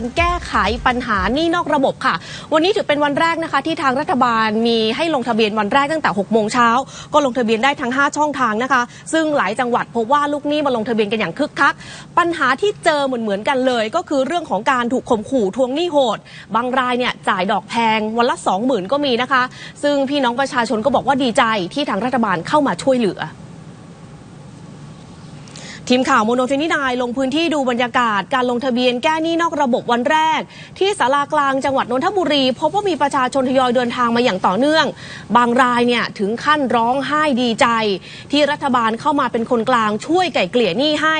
การแก้ไขปัญหานี้นอกระบบค่ะ วันนี้ถือเป็นวันแรกนะคะ ที่ทางรัฐบาลมีให้ลงทะเบียนวันแรกตั้งแต่6โมงเช้าก็ลงทะเบียนได้ทั้ง 5 ช่องทางนะคะ ซึ่งหลายจังหวัดพบว่าลูกหนี้มาลงทะเบียนกันอย่างคึกคัก ปัญหาที่เจอเหมือนเหมือนกันเลย ก็คือเรื่องของการถูกข่มขู่ทวงหนี้โหด บางรายเนี่ยจ่ายดอกแพงวันละ 20,000 ก็มีนะคะ ซึ่งพี่น้องประชาชนก็บอกว่าดีใจที่ทางรัฐบาลเข้ามาช่วยเหลือ ทีมข่าวโมโนเทนินายลงพื้นที่ดูบรรยากาศการลงทะเบียนแก้หนี้นอกระบบวันแรก ที่ศาลากลางจังหวัดนนทบุรี พบว่ามีประชาชนทยอยเดินทางมาอย่างต่อเนื่อง บางรายเนี่ยถึงขั้นร้องไห้ดีใจ ที่รัฐบาลเข้ามาเป็นคนกลางช่วยไก่เกลี่ยหนี้ให้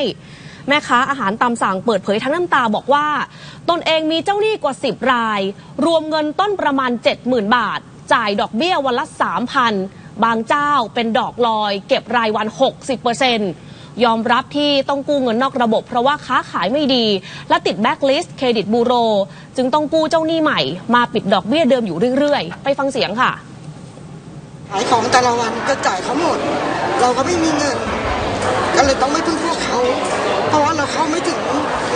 แม่ค้าอาหารตามสั่งเปิดเผยทั้งน้ำตาบอกว่า ตนเองมีเจ้าหนี้กว่า 10 ราย รวมเงินต้นประมาณ 70,000 บาท จ่ายดอกเบี้ยวันละ 3,000 บางเจ้าเป็นดอกลอย เก็บรายวัน 60% ยอมรับที่ต้องกู้เงินนอกระบบ เพราะว่าค้าขายไม่ดี และติดแบ็กลิสต์เครดิตบูโร จึงต้องกู้เจ้าหนี้ใหม่ มาปิดดอกเบี้ยเดิมอยู่เรื่อยๆ ไปฟังเสียงค่ะขายของแต่ละวันก็จ่ายเขาหมด เราก็ไม่มีเงิน ก็เลยต้องไม่พึ่งพวกเขา เพราะว่าเราเข้าไม่ถึง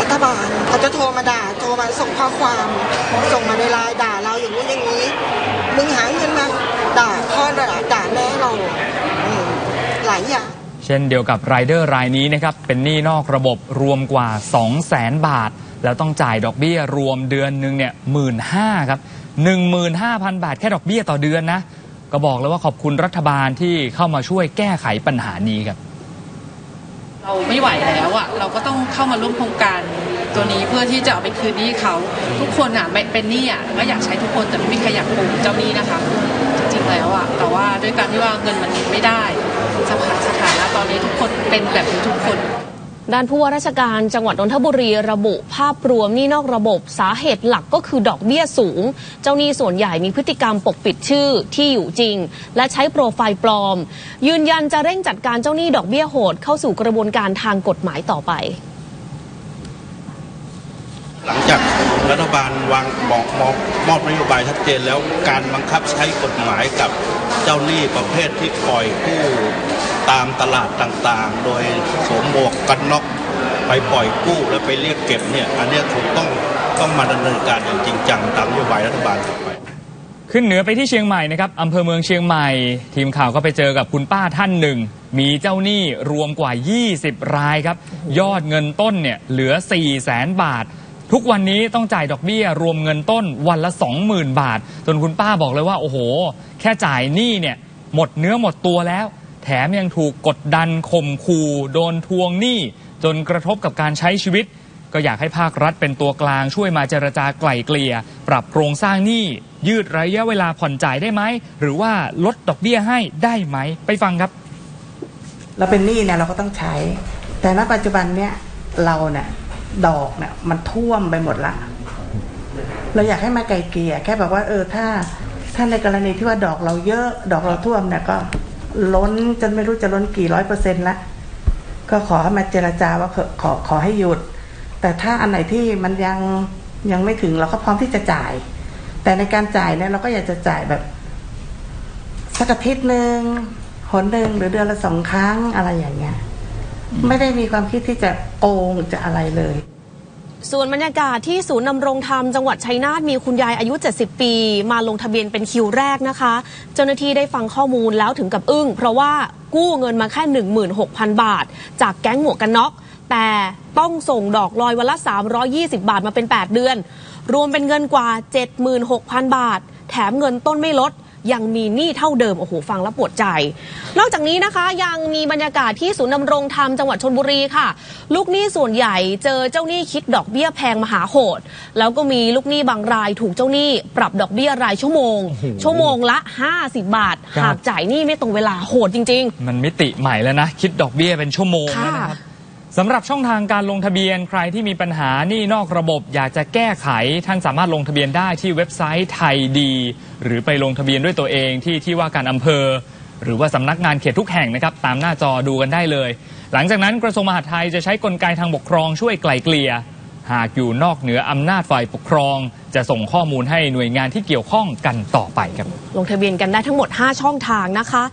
รัฐบาลเขาจะโทรมาด่าโทรมาส่งข้อความส่งมาในไลน์ด่าเราอย่างนู้นอย่างนี้มึงหาเงินมาด่าพ่อด่าด่าแม่เราหลายอย่าง เช่นเดียวกับรายเดอร์รายนี้นะครับเป็นหนี้นอกระบบรวมกว่า 2 0 0แสนบาท แล้วต้องจ่ายดอกเบี้ยรวมเดือนหนึ่งเนี่ยหมื่นห้าครับ15,000บาทแค่ดอกเบี้ยต่อเดือนนะ ก็บอกเลยว่าขอบคุณรัฐบาลที่เข้ามาช่วยแก้ไขปัญหานี้ครับ เราไม่ไหวแล้วอะเราก็ต้องเข้ามาร่วมโครงการตัวนี้เพื่อที่จะเอาไปคืนหนี้เขาทุกคนอะไม่เป็นหนี้อะก็อยากใช้ทุกคนแต่ไม่มีใครอยากโกงเจ้าหนี้นะคะ จริงๆแล้วอะแต่ว่าด้วยการที่ว่าเงินมันไม่ได้สภา เป็นแบบนี้ทุกคน ด้านผู้ว่าราชการจังหวัดนนทบุรีระบุภาพรวมหนี้นอกระบบสาเหตุหลักก็คือดอกเบี้ยสูง เจ้าหนี้ส่วนใหญ่มีพฤติกรรมปกปิดชื่อที่อยู่จริง และใช้โปรไฟล์ปลอม ยืนยันจะเร่งจัดการเจ้าหนี้ดอกเบี้ยโหดเข้าสู่กระบวนการทางกฎหมายต่อไป หลังจาก รัฐบาลวางบอกมอบมอบนโยบายชัดเจนแล้วการบังคับใช้กฎหมายกับเจ้าหนี้ประเภทที่ปล่อยกู้ตามตลาดต่างๆ โดยสวมหมวกกันน็อกไปปล่อยกู้แล้วไปเรียกเก็บเนี่ยอันนี้ยคงต้องต้องมาดำเนินการอย่างจริงจังตามนโยบายรัฐบาลต่อไปขึ้นเหนือไปที่เชียงใหม่นะครับอำเภอเมืองเชียงใหม่ ทีมข่าวก็ไปเจอกับคุณป้าท่านหนึ่ง มีเจ้าหนี้รวมกว่า 20 รายครับ ยอดเงินต้นเนี่ยเหลือ 4 0 0แสนบาท ทุกวันนี้ต้องจ่ายดอกเบี้ย รวมเงินต้นวันละ 20,000 บาท จนคุณป้าบอกเลยว่า โอ้โห แค่จ่ายหนี้เนี่ย หมดเนื้อหมดตัวแล้ว แถมยังถูกกดดันข่มขู่โดนทวงหนี้ จนกระทบกับการใช้ชีวิต ก็อยากให้ภาครัฐเป็นตัวกลางช่วยมาเจรจาไกล่เกลี่ยปรับโครงสร้างหนี้ยืดระยะเวลาผ่อนจ่ายได้ไหมหรือว่าลดดอกเบี้ยให้ได้ไหมไปฟังครับ เราเป็นหนี้เนี่ยเราก็ต้องใช้ แต่ณปัจจุบันเนี่ยเราเนี่ย ดอกเนี่ย มันท่วมไปหมดละเราอยากให้มาไกลเกลี่ยแค่แบบว่า เออถ้า ถ้าในกรณีที่ว่าดอกเราเยอะดอกเราท่วมเนี่ยก็ ล้นจนไม่รู้จะล้นกี่ร้อยเปอร์เซ็นต์ละก็ขอให้มาเจรจาว่าขอขอขอให้หยุด แต่ถ้าอันไหนที่มันยังยังไม่ถึงเราก็พร้อมที่จะจ่าย แต่ในการจ่ายเนี่ยเราก็อยากจะจ่ายแบบ สักอาทิตย์หนึ่งหนหนึ่งหรือเดือนละสองครั้งอะไรอย่างเงี้ย ไม่ได้มีความคิดที่จะโกงจะอะไรเลย ส่วนบรรยากาศที่ศูนย์นำรงธรรมจังหวัดชัยนาทมีคุณยายอายุ 70 ปี มาลงทะเบียนเป็นคิวแรกนะคะ เจ้าหน้าที่ได้ฟังข้อมูลแล้วถึงกับอึ้ง เพราะว่ากู้เงินมาแค่ 16,000 บาท จากแก๊งหมวกกันน็อกแต่ต้องส่งดอกลอยวันละ 320 บาทมาเป็น 8 เดือน รวมเป็นเงินกว่า 76,000 บาท แถมเงินต้นไม่ลด ยังมีหนี้เท่าเดิมโอ้โหฟังแล้วปวดใจ นอกจากนี้นะคะยังมีบรรยากาศที่ศูนย์นำรงธรรมจังหวัดชนบุรีค่ะ ลูกหนี้ส่วนใหญ่เจอเจ้าหนี้คิดดอกเบี้ยแพงมหาโหด แล้วก็มีลูกหนี้บางรายถูกเจ้าหนี้ปรับดอกเบี้ยรายชั่วโมง ชั่วโมงละ 50 บาทครับหากจ่ายหนี้ไม่ตรงเวลาโหดจริงมันมิติใหม่แล้วนะ คิดดอกเบี้ยเป็นชั่วโมงแล้วนะครับค่ะ สำหรับช่องทางการลงทะเบียนใครที่มีปัญหานี้นอกระบบอยากจะแก้ไข ท่านสามารถลงทะเบียนได้ที่เว็บไซต์ไทยดี หรือไปลงทะเบียนด้วยตัวเองที่ที่ว่าการอำเภอ หรือว่าสำนักงานเขตทุกแห่งนะครับ ตามหน้าจอดูกันได้เลย หลังจากนั้นกระทรวงมหาดไทยจะใช้กลไกทางปกครองช่วยไกล่เกลี่ยหากอยู่นอกเหนืออำนาจฝ่ายปกครอง จะส่งข้อมูลให้หน่วยงานที่เกี่ยวข้องกันต่อไปครับ ลงทะเบียนกันได้ทั้งหมด 5 ช่องทางนะคะ